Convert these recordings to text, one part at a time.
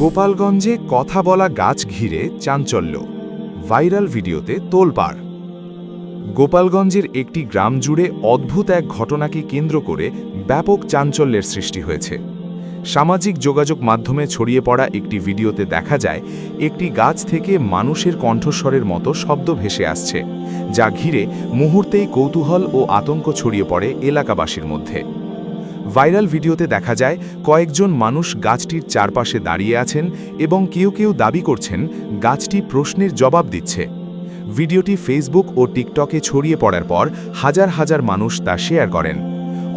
গোপালগঞ্জে কথা বলা গাছ ঘিরে চাঞ্চল্য। ভাইরাল ভিডিওতে তোলপাড়। গোপালগঞ্জের একটি গ্রাম জুড়ে অদ্ভুত এক ঘটনাকে কেন্দ্র করে ব্যাপক চাঞ্চল্যের সৃষ্টি হয়েছে। সামাজিক যোগাযোগ মাধ্যমে ছড়িয়ে পড়া একটি ভিডিওতে দেখা যায়, একটি গাছ থেকে মানুষের কণ্ঠস্বরের মতো শব্দ ভেসে আসছে, যা ঘিরে মুহূর্তেই কৌতূহল ও আতঙ্ক ছড়িয়ে পড়ে এলাকাবাসীর মধ্যে। ভাইরাল ভিডিওতে দেখা যায় কয়েকজন মানুষ গাছটির চারপাশে দাঁড়িয়ে আছেন এবং কেউ কেউ দাবি করছেন গাছটি প্রশ্নের জবাব দিচ্ছে। ভিডিওটি ফেসবুক ও টিকটকে ছড়িয়ে পড়ার পর হাজার হাজার মানুষ তা শেয়ার করেন।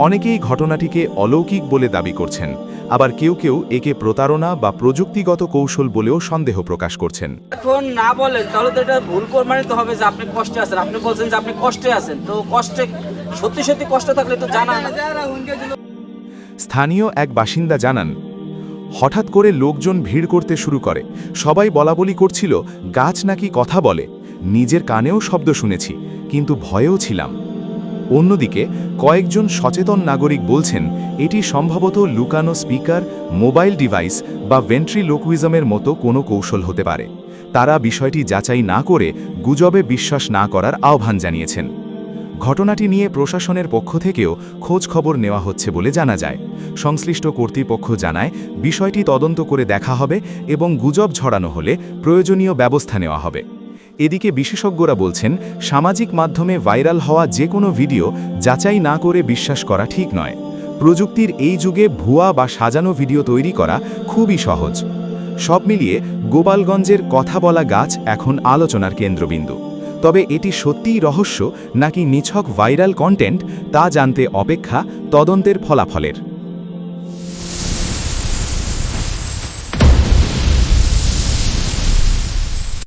অনেকেই ঘটনাটিকে অলৌকিক বলে দাবি করছেন আবার কেউ কেউ একে প্রতারণা বা প্রযুক্তিগত কৌশল বলেও সন্দেহ প্রকাশ করছেন। এখন না বলেন তাহলে তো এটা ভুল প্রমাণিত হবে যে আপনি কষ্টে আছেন। আপনি বলছেন যে আপনি কষ্টে আছেন। তো কষ্টে সত্যি সত্যি কষ্ট থাকলে তো জানা স্থানীয় এক বাসিন্দা জানান, হঠাৎ করে লোকজন ভিড় করতে শুরু করে। সবাই বলাবলি করছিল, গাছ নাকি কথা বলে। নিজের কানেও শব্দ শুনেছি, কিন্তু ভয়েও ছিলাম। অন্যদিকে, কয়েকজন সচেতন নাগরিক বলছেন, এটি সম্ভবত লুকানো স্পিকার, মোবাইল ডিভাইস বা ভেন্ট্রিলোকুইজমের মতো কোনো কৌশল হতে পারে। তারা বিষয়টি যাচাই না করে গুজবে বিশ্বাস না করার আহ্বান জানিয়েছেন। ঘটনাটি নিয়ে প্রশাসনের পক্ষ থেকেও খোঁজ খবর নেওয়া হচ্ছে বলে জানা যায়। সংশ্লিষ্ট কর্তৃপক্ষ জানায়, বিষয়টি তদন্ত করে দেখা হবে এবং গুজব ছড়ানো হলে প্রয়োজনীয় ব্যবস্থা নেওয়া হবে। এদিকে বিশেষজ্ঞরা বলছেন, সামাজিক মাধ্যমে ভাইরাল হওয়া যে কোনো ভিডিও যাচাই না করে বিশ্বাস করা ঠিক নয়। প্রযুক্তির এই যুগে ভুয়া বা সাজানো ভিডিও তৈরি করা খুবই সহজ। সব মিলিয়ে গোপালগঞ্জের কথা বলা গাছ এখন আলোচনার কেন্দ্রবিন্দু। তবে এটি সত্যিই রহস্য নাকি নিছক ভাইরাল কন্টেন্ট তা জানতে অপেক্ষা তদন্তের ফলাফলের?